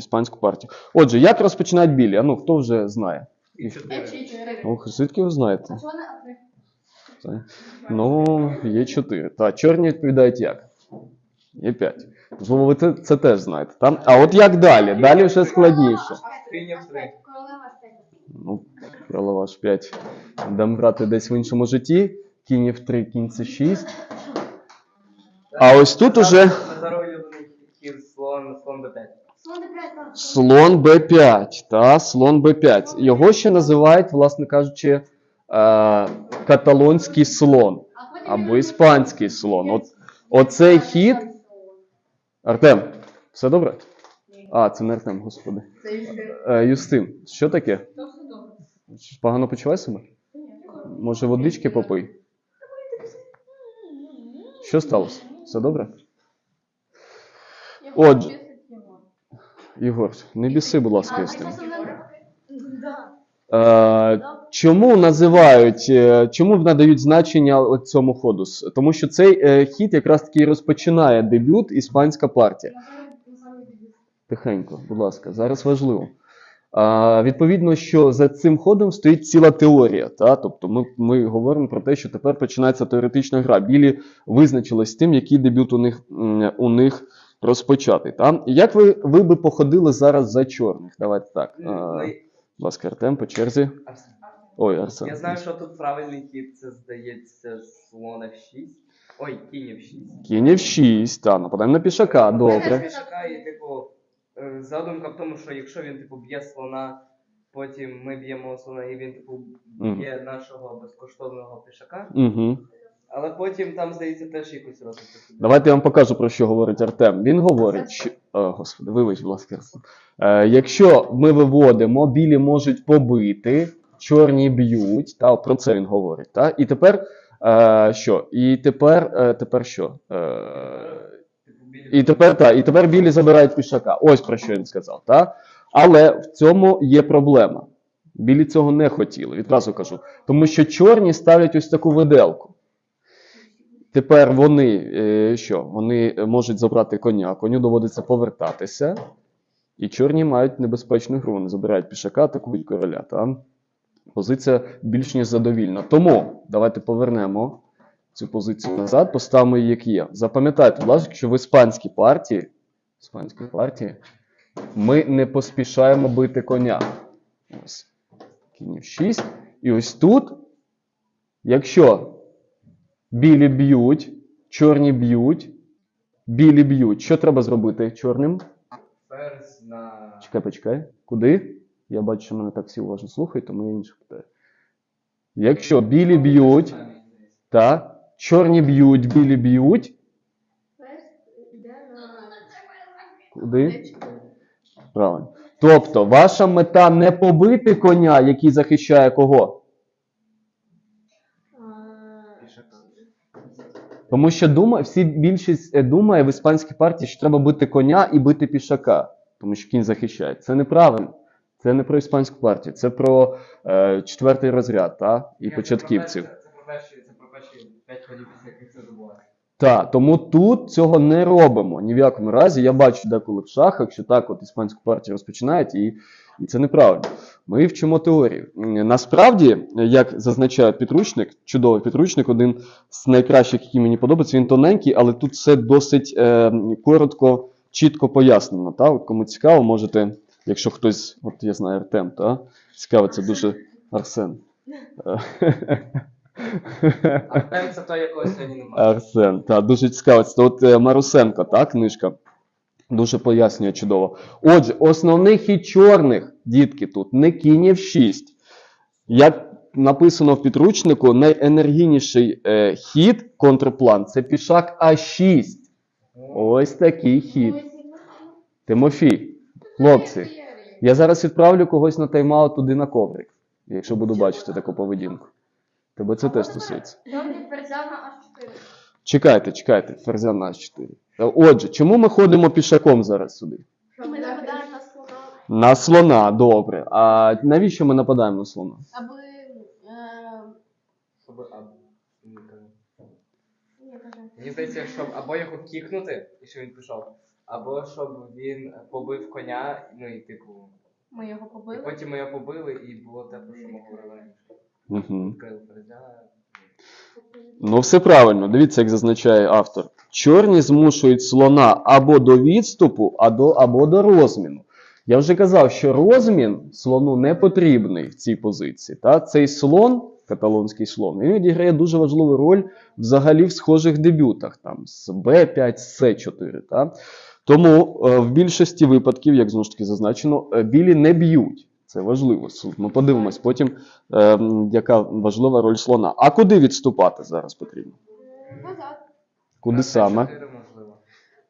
іспанську партію. Отже, як розпочинають білі? А ну хто вже знає? Ох, звідки ви знаєте? А чого не А3? Це- Ну, є 4. Та чорні відповідають як? Є 5. Можливо, ви це, це теж знаєте. Там? А от як далі? Далі вже складніше. Королева. Ну, кролова ж 5. Дам грати десь в іншому житті. Кінь в 3, кінь це 6. А ось тут уже слон, слон Б5. Слон Д5. Слон Б5. Та, слон Б5. Його ще називають, власне кажучи, е, каталонський слон. Або іспанський слон. От, оцей хід. Артем, все добре? А, це не Артем, господи. Це. Е, Юстин, що таке? Погано почувай себе? Може, водички попий? Що сталося? Все добре? Отже. Ігор, не біси, будь ласка, Юстин. Е, чому називають, е, чому надають значення цьому ходу? Тому що цей е, хід якраз таки розпочинає дебют іспанська партія. Тихенько, будь ласка, зараз важливо. А, відповідно, що за цим ходом стоїть ціла теорія. Та? Тобто ми, ми говоримо про те, що тепер починається теоретична гра. Білі визначились з тим, який дебют у них, у них розпочати. Та? Як ви, ви би походили зараз за чорних? Давайте так. А, Ну, будь ласка, Артем, по черзі. Ой, Арсен. Я знаю, що тут правильний хід, це здається слон F6. Ой, кінь F6. Кінь F6, та, нападаємо на пішака, добре. Пішака і, типу, е, задумка в тому, що якщо він, типу, б'є слона, потім ми б'ємо слона і він, типу, б'є нашого безкоштовного пішака. Угу. Але потім там, здається, теж якусь розвитку. Давайте я вам покажу, про що говорить Артем. Він говорить, що. О, господи, вибач, будь ласка. Е, якщо ми виводимо, білі можуть побити, чорні б'ють, та, про це він говорить. Та? І тепер е, що? І тепер, е, тепер що? Е, Типу, і тепер та, і тепер білі забирають пішака. Ось про що він сказав. Та? Але в цьому є проблема. Білі цього не хотіли, відразу кажу. Тому що чорні ставлять ось таку виделку. Тепер вони е, що? Вони можуть забрати коня, коню доводиться повертатися. І чорні мають небезпечну гру. Вони забирають пішака, атакують короля. Та? Позиція більш ніж задовільна. Тому давайте повернемо цю позицію назад, поставимо її як є. Запам'ятайте, будь ласка, що в іспанській партії, іспанській партії ми не поспішаємо бити коня. Ось. Кінь 6. І ось тут, якщо білі б'ють, чорні б'ють, білі б'ють, що треба зробити чорним? Ферзь на... Чекай, почекай. Куди? Я бачу, що мене так всі уважно слухають, тому я інше питаю. Якщо білі б'ють, та, чорні б'ють, білі б'ють, куди? Правильно. Тобто, ваша мета не побити коня, який захищає кого? А, Пішака. Тому що дума, всі більшість е, думає в іспанській партії, що треба бити коня і бити пішака, тому що кінь захищає. Це неправильно. Це не про іспанську партію, це про е, четвертий розряд та, і початківців. Це про перші, це про перші 5 ходів, після яких це добувається. Так, тому тут цього не робимо ні в якому разі. Я бачу деколи в шахах, що так от іспанську партію розпочинають, і, і це неправильно. Ми вчимо теорію. Насправді, як зазначає підручник, чудовий підручник, один з найкращих, який мені подобається, він тоненький, але тут все досить е, коротко, чітко пояснено. Та? От кому цікаво, можете, якщо хтось, от я знаю Артем, та? цікаво, це дуже Арсен. Артем це той, якого сьогодні немає. Арсен, так, дуже цікаво. Це от е, Марусенко, та книжка. Дуже пояснює чудово. Отже, основний хід чорних, дітки, тут не кінь 6. Як написано в підручнику, найенергійніший е, хід, контрплан, це пішак А6. Ось такий хід. Тимофій, хлопці, я зараз відправлю когось на тайм-аут туди на коврик, якщо буду бачити таку поведінку. Тебе це теж стосується. Добре, ферзя на H4. Чекайте, чекайте, ферзя на H4. Е, Отже, чому ми ходимо пішаком зараз сюди? Ми нападаємо на слона. На слона, добре. А навіщо ми нападаємо на слона? Аби... е. Мені здається, щоб або його кікнути, і що він пішов, Або щоб він побив коня, ну і типу. Ми його І потім ми його побили, і було те, про що ми говорили. Угу. Відкрили ферзя. Ну, все правильно. Дивіться, як зазначає автор. Чорні змушують слона або до відступу, або, до розміну. Я вже казав, що розмін слону не потрібний в цій позиції. Та? Цей слон, каталонський слон, він відіграє дуже важливу роль взагалі в схожих дебютах, там, з Б5, з С4. Та? Тому е, в більшості випадків, як знову ж таки зазначено, е, білі не б'ють. Це важливо. Ми подивимось потім, е, яка важлива роль слона. А куди відступати зараз потрібно? Назад. Куди На саме? С4 можливо.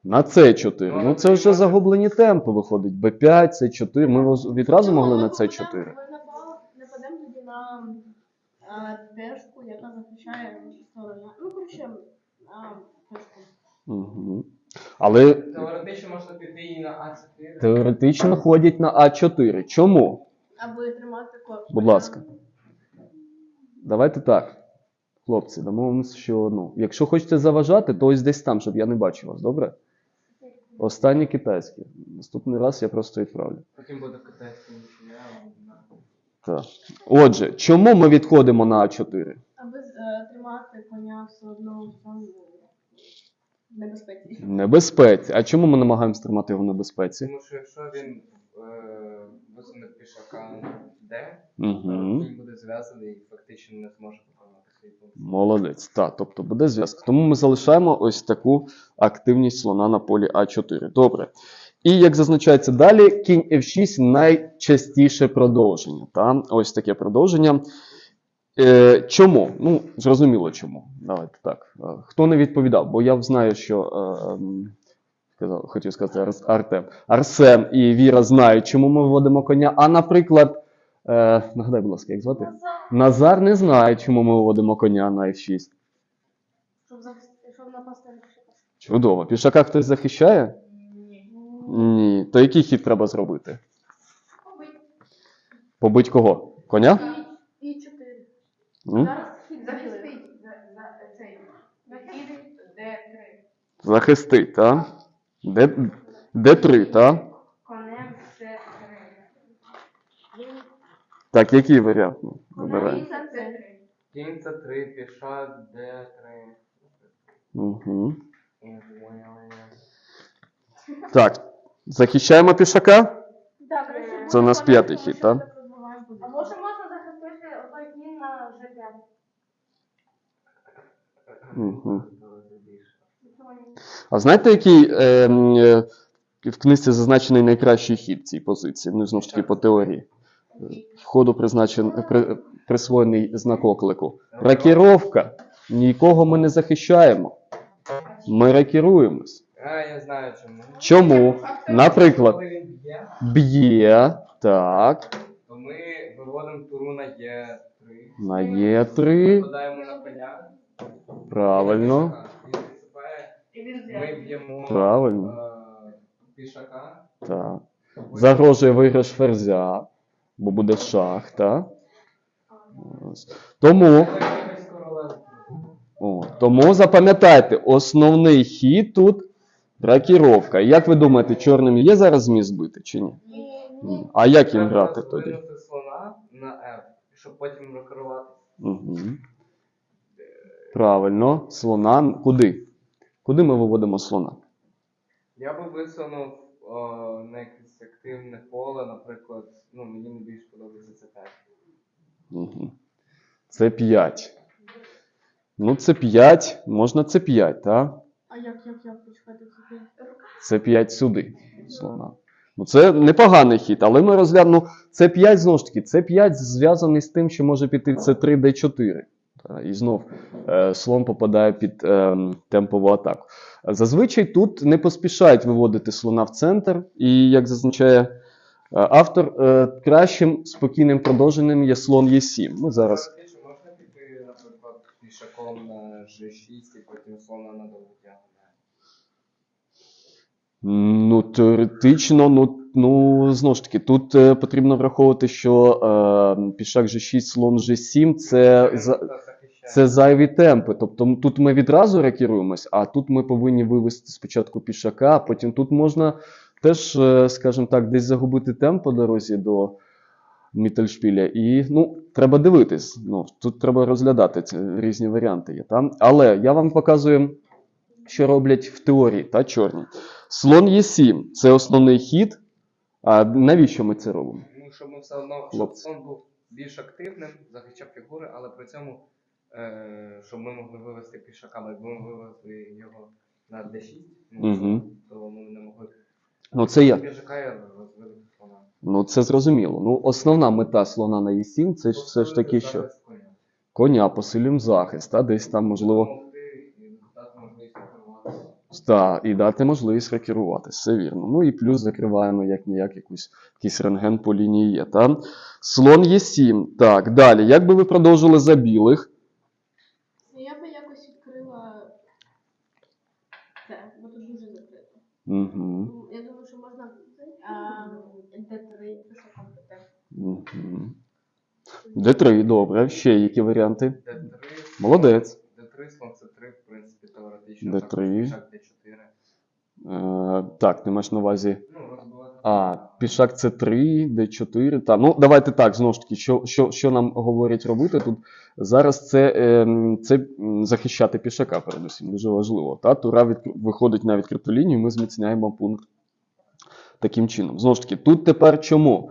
На С4. Ну це вже загублені темпи виходить. Б5, С4. Ми відразу могли на С4. Ми нападемо тоді на е, пешку, яка захищає сторону. Ну, коротше, пешку. Угу. Але Теоретично можна піти і на А4. теоретично ходять на А4. Чому? Аби тримати корпус. Будь ласка. Давайте так. Хлопці, домовимося, що ну, якщо хочете заважати, то ось десь там, щоб я не бачив вас, добре? Останнє китайське. Наступний раз я просто відправлю. Потім буде китайська нічия. Так. Отже, чому ми відходимо на А4? Аби е, тримати коня все одно в небезпеці. Небезпеці. А чому ми намагаємося тримати його в небезпеці? Тому що якщо він е, висуне пішака Д, Угу. він буде зв'язаний і фактично не зможе виконувати свій пункт. Молодець. Так, тобто буде зв'язок. Тому ми залишаємо ось таку активність слона на полі А4. Добре. І як зазначається далі, кінь F6 найчастіше продовження. Та? Ось таке продовження. Е, чому? Ну, зрозуміло чому. Давайте так. Е, Хто не відповідав? Бо я знаю, що е, м, сказав, хотів сказати Артем. Арсен і Віра знають, чому ми виводимо коня. А, наприклад, е, нагадай, будь ласка, як звати? Назар не знає, чому ми виводимо коня на F6. Щоб захистити, щоб напасти на пішака. Чудово. Пішака хтось захищає? Ні. Ні. То який хід треба зробити? Побить. Побить кого? Коня? І чотири. М? Зараз хід Захистить захистить. за, за цей накиди Д3. Захистить, так? Д, Д3, так? Конем С3. Так, який варіант? Ну, Вибираємо. Конем С3. Кінь це 3, пішак Д3. Угу. Так, захищаємо пішака? Це у нас п'ятий хід, так? А може можна захистити кінь на G5? Угу. А знаєте, який е, е, в книжці зазначений найкращий хід цій позиції? Ну, знову ж таки, по теорії. Е, Ходу призначен, при, присвоєний знак оклику. Ракіровка. Нікого ми не захищаємо. Ми ракіруємось. А, я знаю чому. Чому? Наприклад, б'є, так, то ми виводимо туру на Е3. на Е3, Нападаємо на коня. правильно, Він відступає. І він Ми б'ємо правильно, е, пішака. так. Загрожує виграш ферзя, бо буде шах, так? Ось. Тому, Якось о, тому запам'ятайте, основний хід тут ракіровка. Як ви думаєте, чорним є зараз зміст бити чи ні? Ні. А як їм Треба грати тоді? слона на F, щоб потім рокерувати. Угу. Правильно, слона куди? Куди ми виводимо слона? Я би висунув о, на якесь активне поле, наприклад, ну мені найбільш подобається це 5. Угу. Це 5. Ну, це 5, можна це 5, так? А як, як, як, почекайте, це Це 5 сюди. Слона. Ну, це непоганий хід, але ми розглянемо. Це 5 знову ж таки, це 5 зв'язаний з тим, що може піти це 3 d4. Та, І знов е, слон попадає під е, темпову атаку. Зазвичай тут не поспішають виводити слона в центр, і як зазначає е, автор, е, кращим спокійним продовженням є слон Е7. Ми зараз можна піти, наприклад, пішаком на G6 і потім слона на довгу. Ну, теоретично, ну, ну знову ж таки, тут е, потрібно враховувати, що е, пішак G6, слон G7 це, за, це зайві темпи. Тобто тут ми відразу рекеруємось, а тут ми повинні вивести спочатку пішака, а потім тут можна теж, е, скажімо так, десь загубити темп по дорозі до Міттельшпіля. І ну, треба дивитись. Ну, тут треба розглядати ці різні варіанти є. Та? Але я вам показую, що роблять в теорії та чорні. Слон Е7 це основний хід. А навіщо ми це робимо? Ну, щоб ми все одно, щоб Хлопці. був більш активним, захищав фігури, але при цьому, е, щоб ми могли вивести пішака, бо якби ми вивели його на D6, ну, Мгм. то ми не могли. Ну, це я. Пішака і розвили слона. Ну, це зрозуміло. Ну, основна мета слона на Е7 це ж все ж таки, що коня. коня посилюємо захист, та десь там можливо. Допомогти і дати можливість керувати. Та, і дати можливість рекерувати, все вірно. Ну і плюс закриваємо як ніяк якусь, якийсь рентген по лінії є. Та? Слон Е7. Так, далі. Як би ви продовжили за білих? Я би якось відкрила це, бо тут дуже закрито. Угу. Ну, Я думаю, що можна а, Д3 пішаком піти. Угу. Д3, добре. Ще які варіанти? Д3. Молодець. Д3, слон С3, в принципі, теоретично. Д3. також Пішак Д4. Е, так, ти маєш на увазі. Ну. А, пішак це 3, Д4. Та. Ну, давайте так, знову ж таки, що, що, що нам говорять робити тут? Зараз це, е, це захищати пішака, передусім, дуже важливо. Та? Тура від, виходить на відкриту лінію, ми зміцняємо пункт таким чином. Знову ж таки, тут тепер чому?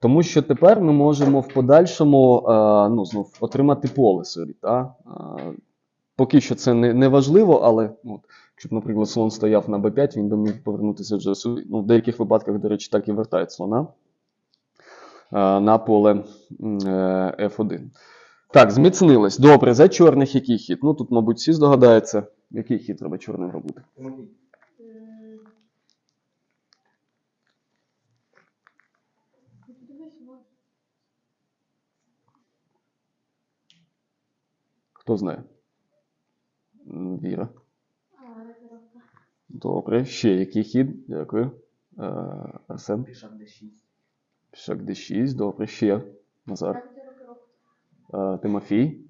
Тому що тепер ми можемо в подальшому е, ну, знов, отримати поле собі. Та? Е, поки що це не, не важливо, але ну, якщо наприклад, слон стояв на b5, він би міг повернутися вже сюди. Ну, в деяких випадках, до речі, так і вертають слона е, на поле е, F1. Так, зміцнилось. Добре, за чорних який хід? Ну тут, мабуть, всі здогадаються, який хід треба чорним робити. Хто знає? Віра. Добре, ще який хід? Дякую. Е, Арсен. Пішак Д6. Пішак D6, добре, ще. Назар. Е, Тимофій.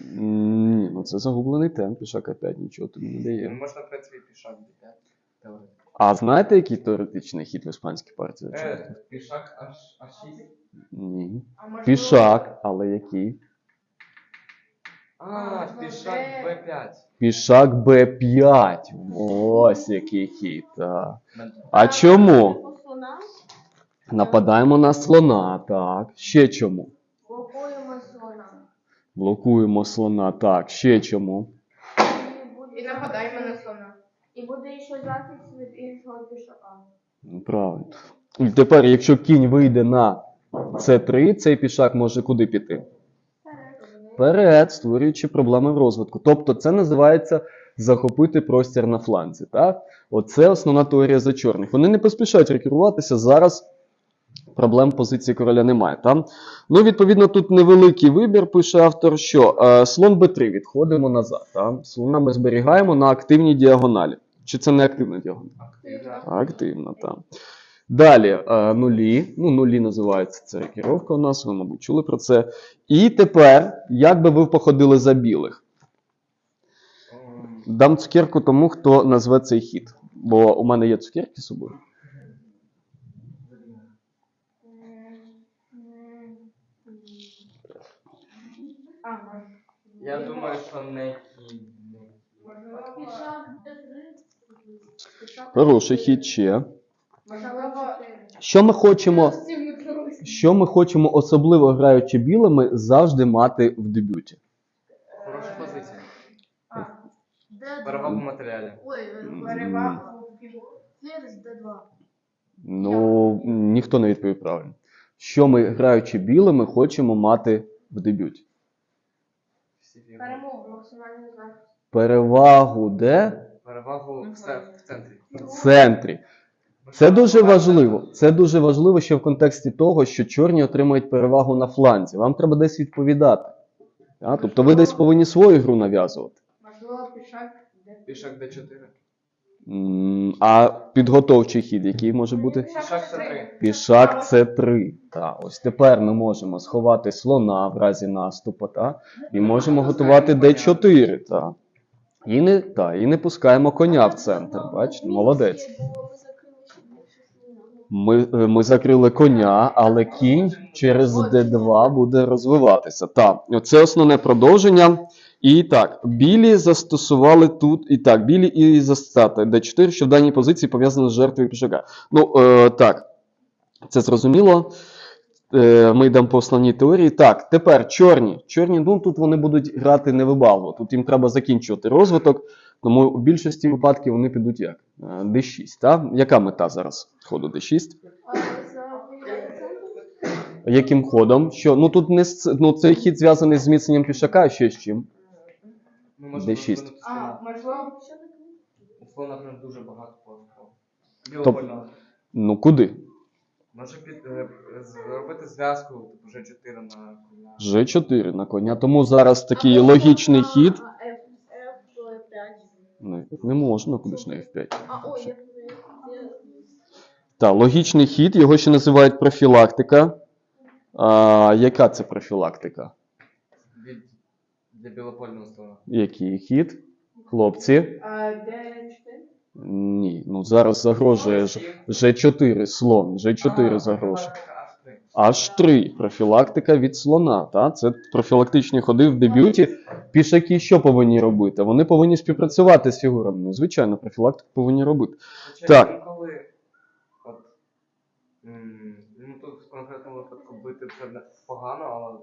Ну, Ні, ну це загублений темп, пішак опять нічого тобі не Ну, дає. можна, принципі, пішак Д5. Теоретично. А знаєте, який теоретичний хід в іспанській партії? Е, пішак H- H6. Ні. А можливо, Пішак, але який? А, пішак Д- Б5. Пішак Б5. Ось який хід. Так. А чому? По слонам? Нападаємо на слона, так. Ще чому? Блокуємо слона. Блокуємо слона, так. Ще чому? І нападаємо. І буде ще захист від іншого пішака. Ну, Правильно. І тепер, якщо кінь вийде на С3, цей пішак може куди піти? Вперед, створюючи проблеми в розвитку. Тобто це називається захопити простір на фланзі. Так? Оце основна теорія за чорних. Вони не поспішають рекеруватися. Зараз проблем позиції короля немає. Так? Ну, відповідно, тут невеликий вибір, пише автор, що е, слон b3 відходимо назад. Так? Слона ми зберігаємо на активній діагоналі. Чи це не активна діагональ? Активна. Активно, так. Далі е, нулі. Ну, нулі називається це рекіровка у нас, ви, мабуть, чули про це. І тепер, як би ви походили за білих? Ем, Дам цукерку тому, хто назве цей хід. Бо у мене є цукерки з собою. Я думаю, що не кінь. Можливо, Пішак Д3. Пішак Хороший хід ще. Що ми хочемо, що ми хочемо, особливо граючи білими, завжди мати в дебюті? Хороша позиція. Перевагу в матеріалі. Ой, перевагу в Д2. Ну, ніхто не відповів правильно. Що ми, граючи білими, хочемо мати в дебюті? Перемогу, максимальний захист. Перевагу де? Перевагу в це- в центрі. В центрі. Це дуже важливо. Це дуже важливо ще в контексті того, що чорні отримують перевагу на фланзі. Вам треба десь відповідати. А, тобто ви десь повинні свою гру нав'язувати. Можливо, пішак де Пішак Д4. М, А підготовчий хід, який може бути? Пішак це три. Пішак це 3. Та, ось тепер ми можемо сховати слона в разі наступу, та, і можемо готувати d4. Та. І, не, та, і не пускаємо коня в центр. Бачите, молодець. Ми, е, ми закрили коня, але кінь через d2 буде розвиватися. Так, це основне продовження. І так, білі застосували тут. І так, білі і застати d4, що в даній позиції пов'язано з жертвою пішака. Ну, е, так, це зрозуміло. Е, ми йдемо по основній теорії. Так, тепер чорні. Чорні, ну тут вони будуть грати невибагливо. Тут їм треба закінчувати розвиток, тому в більшості випадків вони підуть як? Е, d6. Та? Яка мета зараз ходу d6? Яким ходом? Що? Ну тут не ну, цей хід зв'язаний з зміцненням пішака, а ще з чим? Ми можемо D6. розвинути А, можливо, У слона дуже багато. Тобто- Ну куди? Може під, е, зробити зв'язку, типу G4 на коня. G4 на коня. Тому зараз такий логічний хід. F5. Не, не можна, куди ж на F5. А, ой, я я- Так, логічний хід, його ще називають профілактика. А, яка це профілактика? Від, для білопольного слона. Який хід? Хлопці? а, де 4? Ні, ну зараз загрожує Ж- G4 слон. G4 загрожує. Аж 3 профілактика від слона. Та? Це профілактичні ходи в дебюті. Пішаки що повинні робити? Вони повинні співпрацювати з фігурами. Ну, звичайно, профілактику повинні робити. Хоча Так. інколи, от, ну тут в конкретному випадку бити це погано, але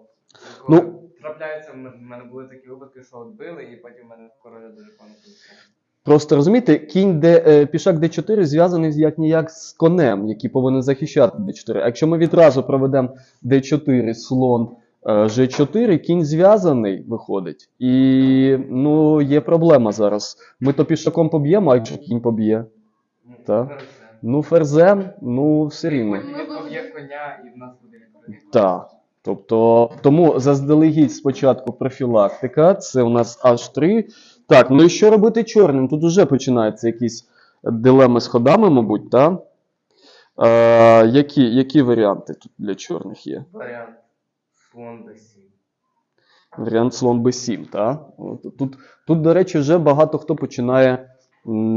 інколи Ну. трапляється, в мене- були такі випадки, що от били, і потім в мене короля дуже вийшло. Просто розумієте, кінь де е, пішак D4 зв'язаний як ніяк з конем, який повинен захищати D4. А якщо ми відразу проведемо D4, слон е, G4, кінь зв'язаний виходить. І ну, є проблема зараз. Ми то пішаком поб'ємо, а якщо кінь поб'є. Ну, Так. Ну, ферзем, ну все рівно. Коня, і в нас буде. Так. Тобто, тому заздалегідь спочатку профілактика, це у нас H3. Так, ну і що робити чорним? Тут вже починаються якісь дилеми з ходами, мабуть, так? Е, які, які варіанти тут для чорних є? Варіант слон d7. Варіант слон b7, так? Тут, тут, до речі, вже багато хто починає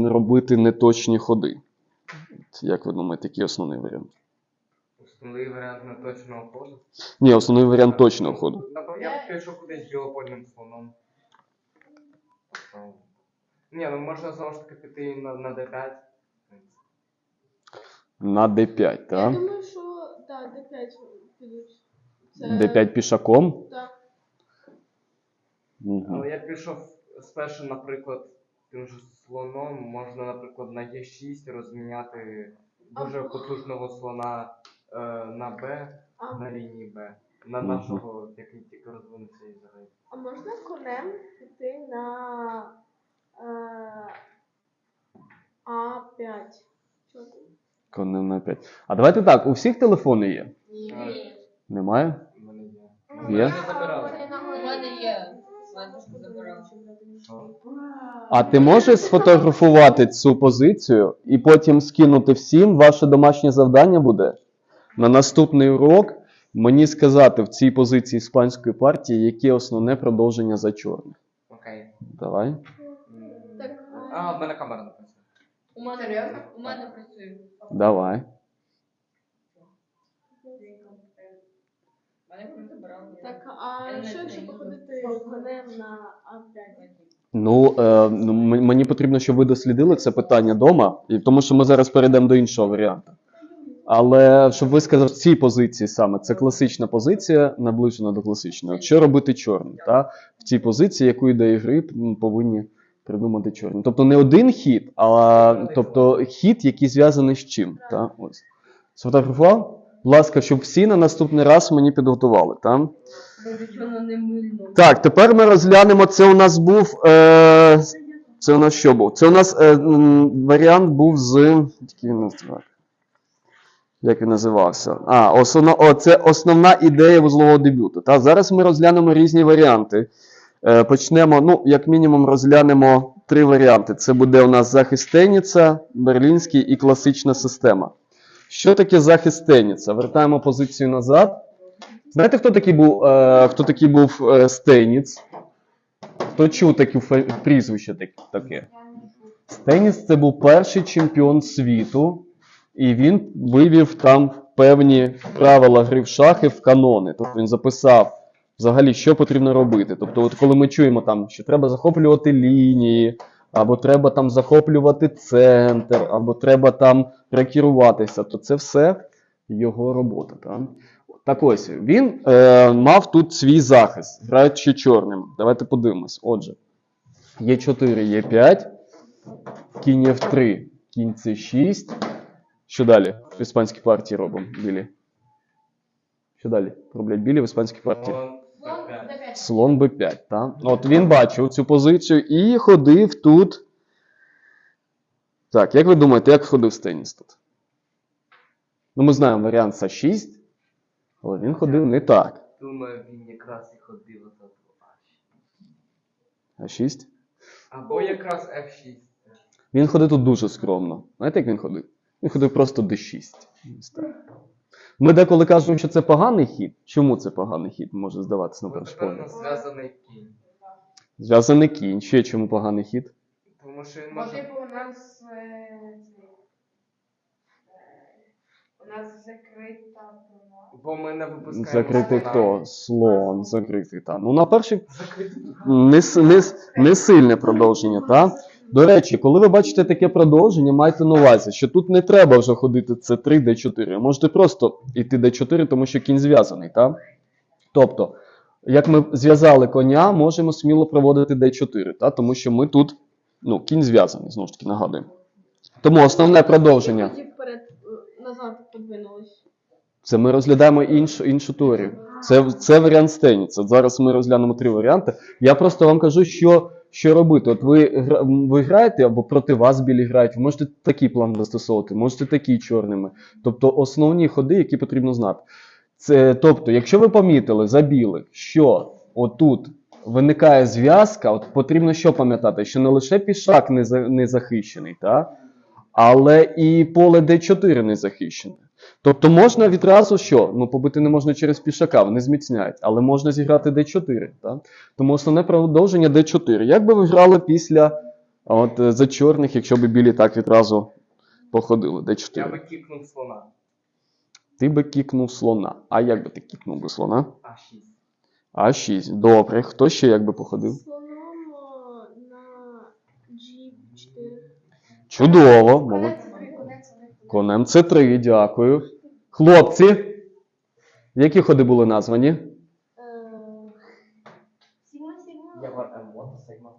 робити неточні ходи. Як ви думаєте, який основний варіант? Основний варіант неточного ходу. Ні, основний варіант точного ходу. Я б пішов кудись білопольним слоном. Тобто, Ні, ну можна знову ж таки піти на, на d5. На d5, Я так? думаю, що так, D5 підуть. Це- d5 пішаком. Так. Мгм. Але я пішов спершу, наприклад, тим же слоном, можна, наприклад, на Е6 розміняти дуже потужного слона е, на Б, А, на лінії Б. На Мгм. нашого, який тільки розвинеться і заграє. а можна конем піти на е, А5? Що там? Конем на 5. А давайте так, у всіх телефони є? Ні. Немає? У мене є. Є? У мене є. Ладушку забирав. Що? А ти можеш сфотографувати цю позицію і потім скинути всім? Ваше домашнє завдання буде на наступний урок мені сказати в цій позиції іспанської партії, яке основне продовження за чорних. Окей. Давай. Так, А, в мене камера не працює. У мене серйозно? У мене працює. Давай. Так, а що якщо походити конем на А5? Ну, е, ну, м- мені потрібно, щоб ви дослідили це питання вдома, і тому що ми зараз перейдемо до іншого варіанту. Але щоб ви сказали, в цій позиції саме це класична позиція, наближена до класичної. Що робити чорним? Та? В цій позиції, яку ідеї гри повинні придумати чорні. Тобто не один хід, а тобто хід, який зв'язаний з чим. Та? Ось. Сфотографував? Будь ласка, щоб всі на наступний раз мені підготували. Та? Так, тепер ми розглянемо. Це у нас був. Е, це у нас що був? Це у нас е, варіант був з. Який він називав? Як він називався? А, основна, о, це основна ідея вузлового дебюту. Та? Зараз ми розглянемо різні варіанти. Е, почнемо, ну, як мінімум, розглянемо три варіанти. Це буде у нас захист Теніца, берлінський і класична система. Що таке захист Теніца? Вертаємо позицію назад. Знаєте, хто такий був, е, хто такий був е, Стеніц? Хто чув таке прізвище таке-? Стеніц це був перший чемпіон світу, і він вивів там певні правила гри в шахи в канони. Тобто він записав взагалі, що потрібно робити. Тобто, от коли ми чуємо там, що треба захоплювати лінії, або треба там захоплювати центр, або треба там рекеруватися, то це все його робота. Так, так ось, він е, мав тут свій захист, граючи чорним. Давайте подивимось. Отже, є 4, є 5, кінь F3, кінь C6. Що далі в іспанській партії робимо білі? Що далі роблять білі в іспанській партії? Слон Слон F5. D5. Слон Б5, так? От він бачив цю позицію і ходив тут. Так, як ви думаєте, як ходив Стеніс тут? Ну, ми знаємо варіант С6, але він ходив не так. Думаю, він якраз і ходив отак. А6. Або якраз F6. Він ходив тут дуже скромно. Знаєте, як він ходив? Він ходив просто D6. Ми деколи кажемо, що це поганий хід. Чому це поганий хід може здаватися на перший у погляд? нас зв'язаний кінь. Зв'язаний кінь. Ще чому поганий хід? Тому що він Бо може. типу у нас е, е, у нас закрита була. Бо ми не випускаємо. Закритий слона. хто? Слон, закритий. Та. Ну, на перший Закритий. не, с- не, с- не сильне продовження, та? До речі, коли ви бачите таке продовження, майте на увазі, що тут не треба вже ходити C3, D4. Можете просто йти D4, тому що кінь зв'язаний, та? Тобто, як ми зв'язали коня, можемо сміло проводити D4, та? тому що ми тут, ну, кінь зв'язаний, знову ж таки, нагадуємо. Тому основне продовження. Е. Це ми розглядаємо іншу, іншу теорію. Це, це варіант Стеніца. Зараз ми розглянемо три варіанти. Я просто вам кажу, що, що робити. От ви, ви граєте або проти вас білі грають, ви можете такий план застосовувати, можете такий чорними. Тобто основні ходи, які потрібно знати. Це, тобто, якщо ви помітили за білих, що отут виникає зв'язка, от потрібно що пам'ятати, що не лише пішак не, за, не захищений, та? але і поле D4 не захищене. Тобто можна відразу що? Ну, побити не можна через пішака, вони зміцняють, але можна зіграти D4. Так? Тому основне продовження D4. Як би ви грали після от, е, за чорних, якщо б білі так відразу походили? D4. Я би кікнув слона. Ти би кікнув слона. А як би ти кікнув би слона? А6. А6. Добре. Хто ще як би походив? Слоном на G4. Чудово. Конем С3, дякую. Хлопці. Які ходи були названі? Сіма, сіма. Я var М1, Sigma.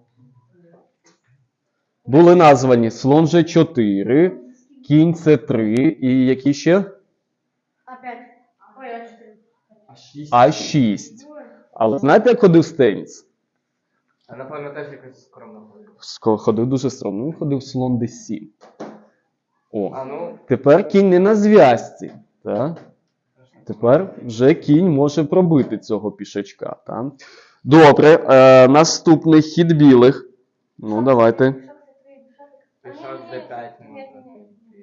Були названі слон G4, кінь С3 і які ще? А чотири. А6. А6. Але знаєте, як ходив? А напевно теж якось скромно ходив. Ходив дуже стрімно. Він ходив слон D7. О, ну, тепер кінь не на зв'язці. Так? Тепер вже кінь може пробити цього пішачка. Так? Добре, е, наступний хід білих. Ну, давайте. пішак D5 можна.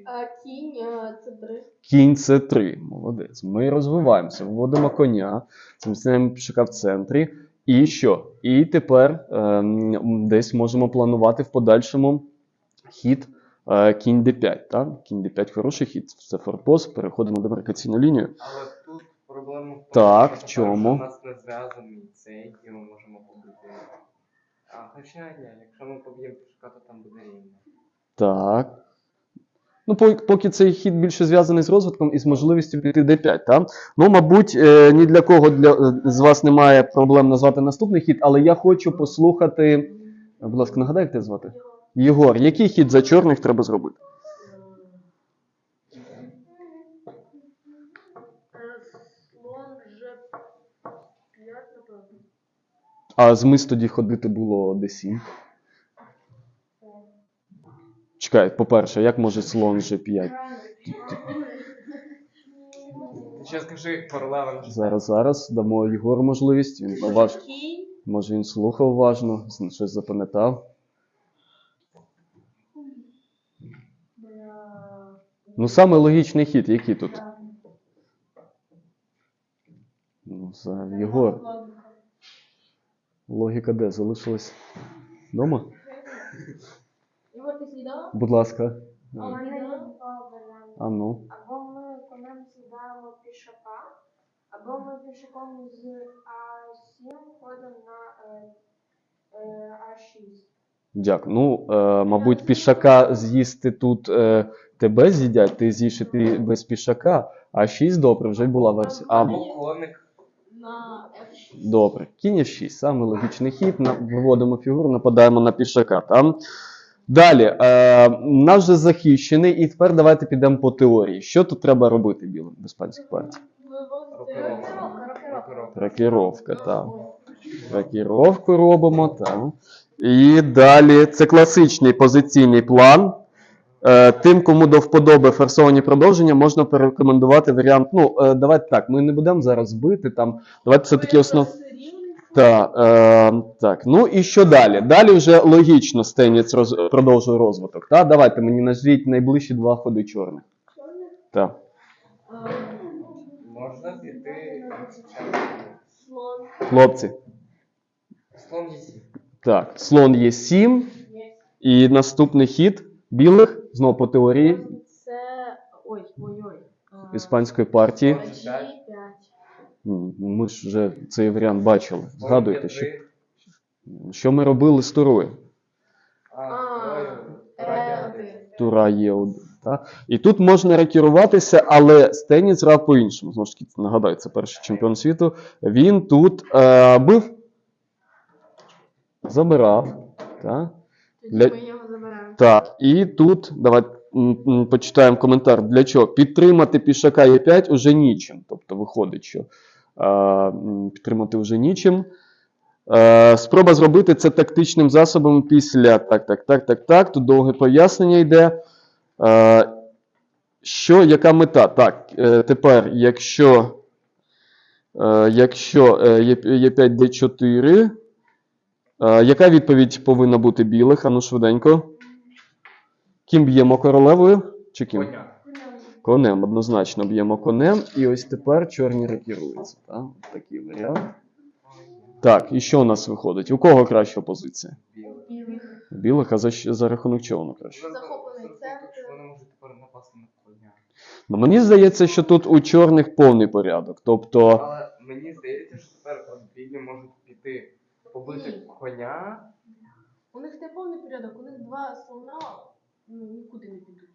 а кінь е, С3. Кінь С3. Молодець. Ми розвиваємося, вводимо коня, зміцняємо пішака в центрі. І що? І тепер ем, десь можемо планувати в подальшому хід е, кінь D5. Так? Кінь D5 хороший хід, це форпост, переходимо на демаркаційну лінію. Але тут проблема в тому, Так, що в чому? У нас не зв'язаний цей, і ми можемо побити. А, хоча ні, якщо ми поб'ємо пішка, то там буде рівно. Так. Ну, поки цей хід більше зв'язаний з розвитком і з можливістю піти D5, так? Ну, мабуть, е, ні для кого для, е, з вас немає проблем назвати наступний хід, але я хочу послухати. Будь ласка, нагадай, як тебе звати? Єгор, який хід за чорних треба зробити? Слон G5, напевно. А змис тоді ходити було D7. Чекай, по-перше, як може слон G5? Ще скажи королева Зараз, зараз дамо Єгору можливість. Він уваж... Може він слухав уважно, щось запам'ятав. Ну, саме логічний хід, який тут? Ну, за Єгор. Логіка де? Залишилась вдома? Будь ласка. А ну. Або ми конем сідаємо пішака, або ми пішаком з А7 ходимо на е, е, А6. Дякую. Ну, е, мабуть, пішака з'їсти тут е, тебе з'їдять, ти з'їш і ти без пішака, а 6 добре, вже була версія. А, коник. Добре. Кінь F6, саме логічний хід. Виводимо фігуру, нападаємо на пішака. Там. Далі, е, наш вже захищений, і тепер давайте підемо по теорії. Що тут треба робити білим в іспанській партії? Рокіровка, так. Рокіровку робимо, так. І далі це класичний позиційний план. Е, Тим, кому до вподоби форсовані продовження, можна порекомендувати варіант. Ну, е, давайте так, ми не будемо зараз бити там. Давайте все-таки основ. Так, е, так, ну і що далі? Далі вже логічно Стеніц роз... продовжує розвиток. Та? Давайте мені назвіть найближчі два ходи чорних. Так. Можна піти. Слон. Хлопці. Слон є Так, слон є 7. І наступний хід білих, знову по теорії Це. Ой, ой, ой. іспанської партії. Ми ж вже цей варіант бачили. Згадуйте, що, що ми робили з турою. Тура є один. І тут можна рекеруватися, але Стеніц грав по-іншому. Знову ж таки, нагадаю, це перший чемпіон світу. Він тут е, бив, забирав. Та? Тоді Для- ми його забираємо. Так, і тут давайте почитаємо коментар. Для чого? Підтримати пішака Е5 уже нічим. Тобто виходить, що е, підтримати вже нічим. Е, спроба зробити це тактичним засобом після так, так, так, так, так. Тут довге пояснення йде. Е, що, яка мета? Так, е, тепер, якщо, е, якщо е, є, є 5 D4, е, яка відповідь повинна бути білих? Ану швиденько. Ким б'ємо королевою? Чи ким? Конем, однозначно б'ємо конем. І ось тепер чорні рекіруються. Так? Такий варіант. Так, і що у нас виходить? У кого краща позиція? Білий. У білих, а за, за рахунок чого вона краще? Захоплений центр. Вони можуть тепер напасти на коня. Ну, мені здається, що тут у чорних повний порядок. Тобто, Але мені здається, що тепер от білі можуть піти побити коня. У них не повний порядок, у них два слона ну, нікуди не підуть.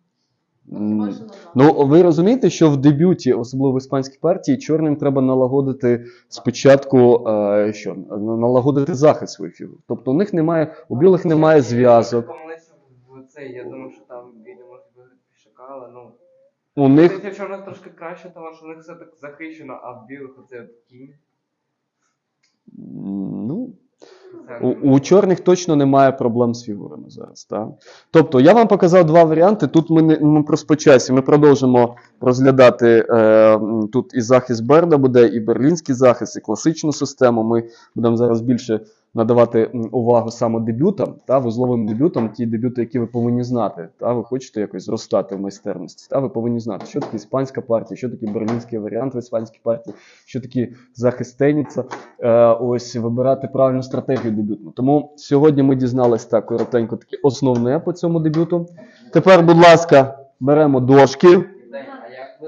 Ну, ну ви розумієте, що в дебюті, особливо в іспанській партії, чорним треба налагодити спочатку е, що, налагодити захист своїх фігур. Тобто у них немає, у білих немає зв'язок. В я думав, що там білі можуть виграти пішака, але ну. У них Здається, чорних трошки краще, тому що у них все так захищено, а в білих оце кінь. ну, У, у чорних точно немає проблем з фігурами зараз. Так? Тобто, я вам показав два варіанти. Тут ми, не, ми просто часі. Ми продовжимо розглядати е, тут і захист Берда буде, і берлінський захист, і класичну систему. Ми будемо зараз більше надавати увагу саме дебютам, та, вузловим дебютам, ті дебюти, які ви повинні знати. Та, ви хочете якось зростати в майстерності. Та, ви повинні знати, що таке іспанська партія, що таке берлінський варіант в іспанській партії, що таке захист теніса. Е, ось вибирати правильну стратегію дебютну. Тому сьогодні ми дізнались так коротенько таке основне по цьому дебюту. Тепер, будь ласка, беремо дошки.